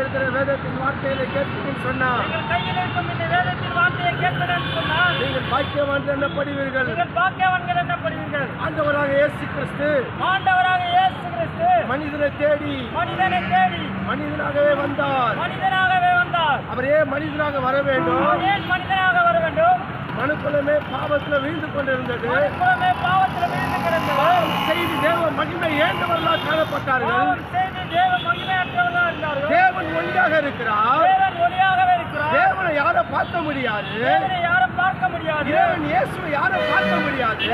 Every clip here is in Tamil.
இருக்கிற வேதத்தின் வார்த்தைகளை கேட்பீர்கள் சொன்னார் நீங்கள் கையில் இருக்கும் இந்த வேதத்தின் வார்த்தையை கேட்பேன் சொன்னால். நீங்கள் பாக்கியவான் என்னப்படுவீர்கள் நீங்கள் பாக்கியவான்கள் என்னப்படுவீர்கள் ஆண்டவராக இயேசு கிறிஸ்து. ஆண்டவராக இயேசு கிறிஸ்து. மனிதனை தேடி. மனிதனை தேடி. மனிதனாகவே வந்தார். மனிதனாகவே வந்தார். அவர் ஏன் மனிதனாக வர வேண்டும்? ஏன் மனிதனாக வர வேண்டும்? மனுக்குலமே பாவத்தில் வீழ்ந்து கொண்டிருந்தது. பாவத்தில் விழுந்து செய்து தேவ மகிமை ஏந்தவர்களாக காணப்பட்டார்கள் பாவம் செய்து தேவ மகிமையற்றவர்களாக இருந்தார்கள் தேவன் ஒளியாக இருக்கிறார். ஒளியாகவே இருக்கிறார். தேவனை யாரும் பார்க்க முடியாது. யாரும் பார்க்க முடியாது. தேவன் இயேசுவை யாரும் பார்க்க முடியாது.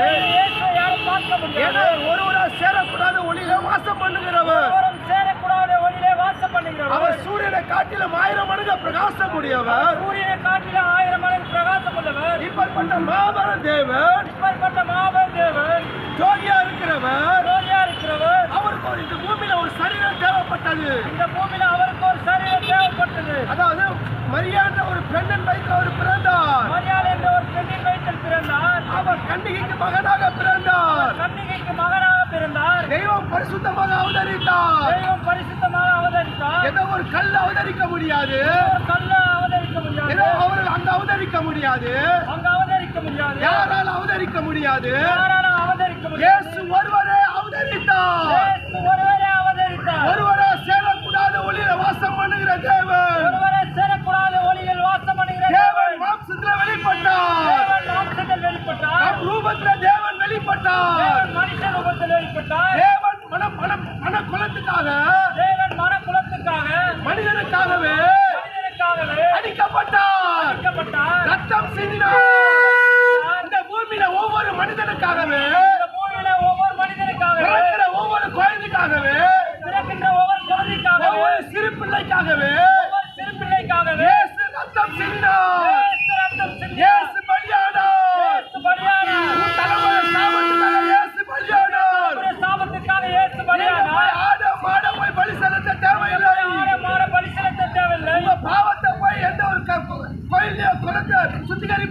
யாரும் பார்க்க முடியாது. அவர் ஒருவராக சேரக்கூடாத ஒளியில வாசம் பண்ணுகிறவர். சேரக்கூடாத ஒளியிலே வாசம் பண்ணுகிறவர். அவர் சூரியனை காட்டிலும் ஆயிரம் மடங்கு பிரகாசம் உடையவர் சூரியனை காட்டில ஆயிரம் மடங்கு பிரகாசம் உள்ளவர் இப்படிப்பட்ட மாபெரும் தேவன். இப்பேற்பட்ட மாபெரும் தேவன். ஜோதியா இருக்கிறவர். ஜோதியா இருக்கிறவர். அவருக்கு ஒரு இந்த பூமியில ஒரு சரீரம் தேவைப்பட்டது. இந்த பூமியில ஒரு கல் அவதரிக்க முடியாது. கல்ல அவதரிக்க முடியாது. அவர்கள் அங்க அவதரிக்க முடியாது. அங்க அவதரிக்க முடியாது. யாரால் அவதரிக்க முடியாது? யாராலும் அவதரிக்க முடியாது? இயேசு ஒருவரே அவதரித்தார். இயேசு ஒருவரே அவதரித்தார். ஒருவரே சேரக்கூடாத ஒளியில வாசம் பண்ணுகிற தேவன். ஒருவரே சேரக்கூடாத ஒளியில் வாசம் பண்ணுகிற தேவன் மாம்சத்துல வெளிப்பட்டார். தேவன் மாம்சத்தில் வெளிப்பட்டார். நம் ரூபத்துல தேவன் வெளிப்பட்டார். தேவன் மனுஷ ரூபத்தில் வெளிப்பட்டார். தேவன் மன மன மன குலத்துக்காக மனிதனுக்காகவே அடிக்கப்பட்டார். ரத்தம் சிந்தினார் இந்த பூமியில ஒவ்வொரு மனிதனுக்காகவே ஒவ்வொரு பிறக்கின்ற ஒவ்வொரு குழந்தைக்காகவே ஒவ்வொரு சிறு பிள்ளைக்காகவே সত্যিকারই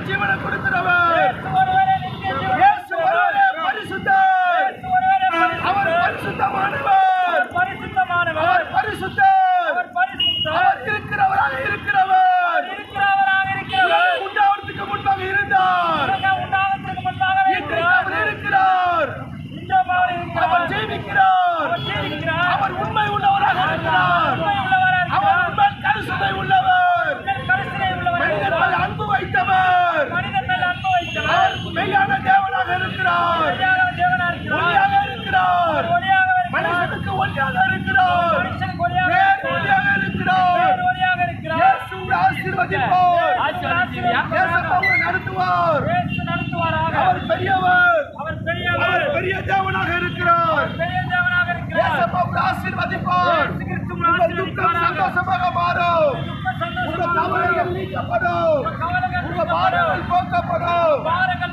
ಜೀವನ ಕೊಡುತ್ತಿರುವ இருக்கிறார். ஒளியாக இருக்கிறார். மனுஷனுக்கு ஒளியாக இருக்கிறார். ஒளியாக இருக்கிறார். ஆசீர்வதிப்பார். நடத்துவார். அவர் பெரியவர். அவர் பெரியவர். பெரிய தேவனாக இருக்கிறார். ஆசீர்வதிப்பார். துக்கம். சந்தோஷமாக மாறும். உங்க கவலைகள் நீக்கப்படும். உங்க பாரங்கள் போக்கப்படும். பாரங்கள்